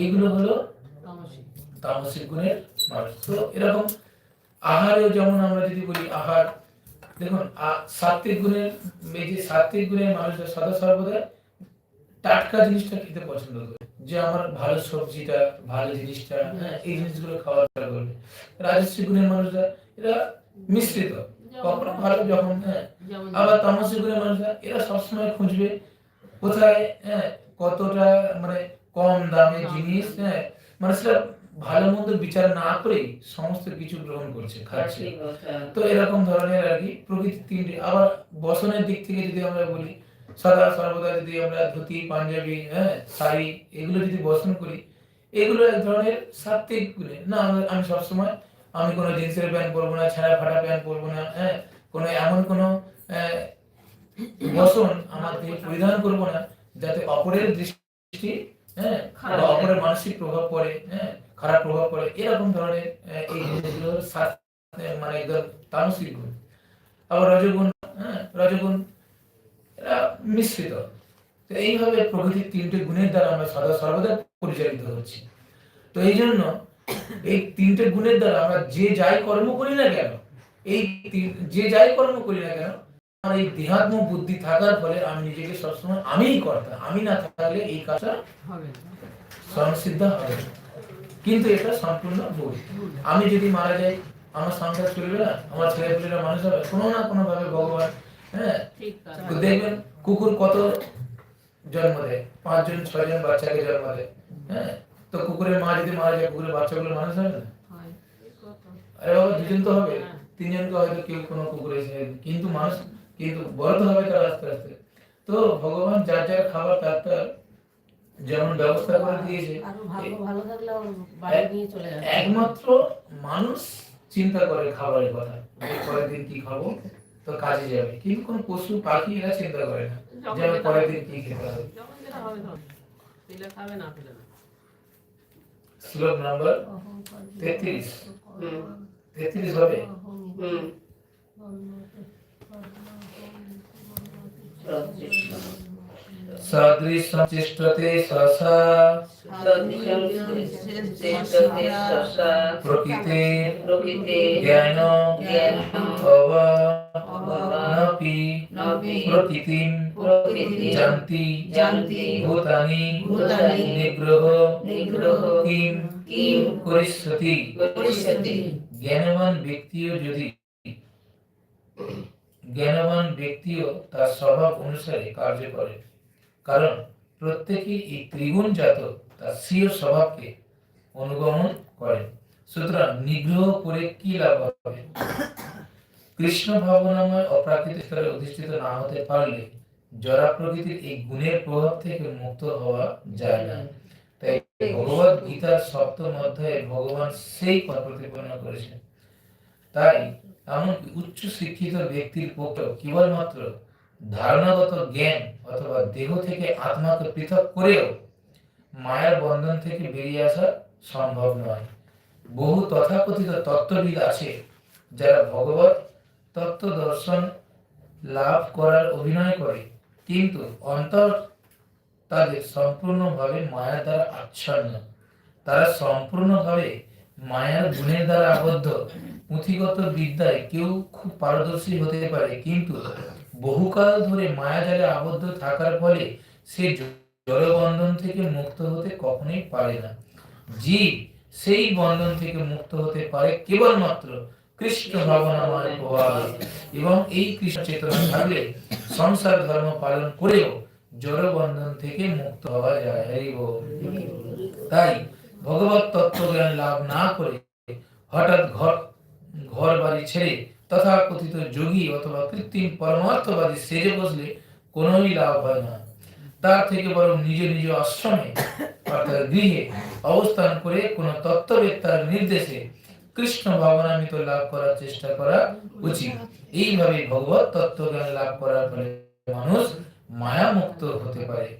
এইগুলো হলো তামসিক গুণের মানুষ তো এরকম যেমন আমরা যদি বলি আহার, দেখুন সাত্বিক গুণের সাত্বিক গুণের মানুষরা সদা সর্বদা টাটকা জিনিসটা খেতে পছন্দ করে। যে আমার ভালো সবজিটা, ভালো জিনিসটা হ্যাঁ এই জিনিসগুলো খাওয়ার চেষ্টা করবে। রাজস্বী গুণের মানুষরা এরা মিশ্রিত। কখনো ভালো যখন হ্যাঁ আবার তামসিক গুণের মানুষরা এরা সবসময় খুঁজবে কোথায় হ্যাঁ কতটা মানে কম দামে জিনিস হ্যাঁ মানুষরা ভালো মন্দ বিচার না করেই সমস্ত কিছু গ্রহণ করছে খাচ্ছে। তো এরকম ধরনের আর কি প্রকৃতি তিনটি আবার বসনের দিক থেকে যদি আমরা বলি সদা সর্বদা যদি আমরা ধুতি পাঞ্জাবি হ্যাঁ শাড়ি এগুলো যদি বসন করি এগুলো এক ধরনের সাত্বিক গুণে। না আমি- সবসময় আমি কোনো জিন্সের প্যান্ট পরবো না ছেঁড়া ফাটা প্যান্ট পরবো না হ্যাঁ কোনো এমন কোনো বসন আমার পরিধান করব না যাতে অপরের দৃষ্টি হ্যাঁ খারাপ অপরের মানসিক প্রভাব পড়ে হ্যাঁ খারাপ প্রভাব পড়ে এরকম ধরনের এই জিনিসগুলো মানে একদম তামসিক গুণ। আবার রজগুণ হ্যাঁ রজগুণ এরা মিশ্রিত। তো এইভাবে প্রকৃতির তিনটে গুণের দ্বারা আমরা সদা সর্বদা পরিচালিত হচ্ছি। তো এই জন্য এই তিনটে গুণের দ্বারা আমরা যে যাই কর্ম করি না কেন এই যে যাই কর্ম করি না কেন আমার এই দেহাত্ম বুদ্ধি থাকার ফলে আমি নিজেকে সবসময় আমিই কর্তা। আমি না থাকলে এই কাজটা স্বয়ংসিদ্ধ হবে কিন্তু এটা সম্পূর্ণ ভুল। আমি যদি মারা যাই আমার সংসার চলবে না আমার ছেলে পেলেরা মানুষ হবে কোনো না কোনো ভাবে ভগবান হ্যাঁ? দেখবেন কুকুর কত জন্ম দেয়? পাঁচজন ছয়জন বাচ্চাকে জন্ম দেয় হ্যাঁ? তো কুকুরের মা যদি মারা যায় কুকুরের বাচ্চাগুলো মানুষ হবে না। আরে বাবা দুজন তো হবে। হ্যাঁ। তিনজনকে হয়তো কেউ কোনো কুকুর এসে কিন্তু মানুষ কিন্তু বড় হবে তার আস্তে আস্তে। তো ভগবান যার যার খাবার তার তার যেমন ব্যবস্থা করে দিয়েছে একমাত্র মানুষ চিন্তা করে খাবারের কথা পরের দিন কি খাব তো কাজে যাবে। কিন্তু কোন পশু পাখি এরা চিন্তা করে না যে আমি পরের দিন কি খেতে হবে। শ্লোক নাম্বার তেত্রিশ। তেত্রিশ হবে? শশা প্রকৃতে জ্ঞান প্রকৃতি জানতি ভূতানি নিগ্রহ জ্ঞানবান ব্যক্তিও যদি জ্ঞানবান ব্যক্তিও তার স্বভাব অনুসারে কার্য করে। কারণ প্রত্যেকেই এই ত্রিগুণ জাত তার স্বীয় স্বভাবকে অনুগমন করে। সুতরাং নিগ্রহ করে কি লাভ হবে? কৃষ্ণ ভাবনাময় অপ্রাকৃতিক স্তরে অধিষ্ঠিত না হতে পারলে জরা প্রকৃতির এই গুণের প্রভাব থেকে মুক্ত হওয়া যায় না। তাই ভগবত গীতার সপ্তম অধ্যায়ে ভগবান সেই পথ প্রতিপন্ন করেছেন। তাই এমনকি উচ্চ শিক্ষিত ব্যক্তির পক্ষে কেবলমাত্র ধারণাগত জ্ঞান অথবা দেহ থেকে আত্মাকে পৃথক করেও মায়ার বন্ধন থেকে বেরিয়ে আসা সম্ভব নয়। বহু তথাকথিত তত্ত্ববিদ আছে যারা ভগবত তত্ত্ব দর্শন লাভ করার অভিনয় করে, কিন্তু অন্তর তাদের সম্পূর্ণভাবে মায়া দ্বারা আচ্ছন্ন। তারা সম্পূর্ণভাবে মায়ার গুণের দ্বারা আবদ্ধ। পুঁথিগত বিদ্যায় কেউ খুব পারদর্শী হতে পারে, কিন্তু বহুকাল ধরে মায়াজালে আবদ্ধ থাকার ফলে সে জড়বন্ধন থেকে মুক্ত হতে কখনোই পারে না। জীব সেই বন্ধন থেকে মুক্ত হতে পারে কেবলমাত্র কৃষ্ণ ভাবনাময় প্রভাবে। এবং এই কৃষ্ণ চেতনা থাকলে সংসার ধর্ম পালন করেও জড় বন্ধন থেকে মুক্ত হওয়া যায়। তাই ভগবত তত্ত্বজ্ঞান লাভ না করে হঠাৎ ঘর ঘর বাড়ি ছেড়ে তথা কথিত যোগী অথবা কৃত্রিম পরমার্থবাদী সেজে বসলে কোনোই লাভ হয় না। তার থেকে বরং নিজ নিজ আশ্রমে, অর্থাৎ গৃহে, অবস্থান করে কোন তত্ত্ববেত্তার নির্দেশে কৃষ্ণ ভাবনামিত লাভ করার চেষ্টা করা উচিত। এইভাবে ভগবত তত্ত্বজ্ঞান লাভ করার ফলে মানুষ মায়া মুক্ত হতে পারে।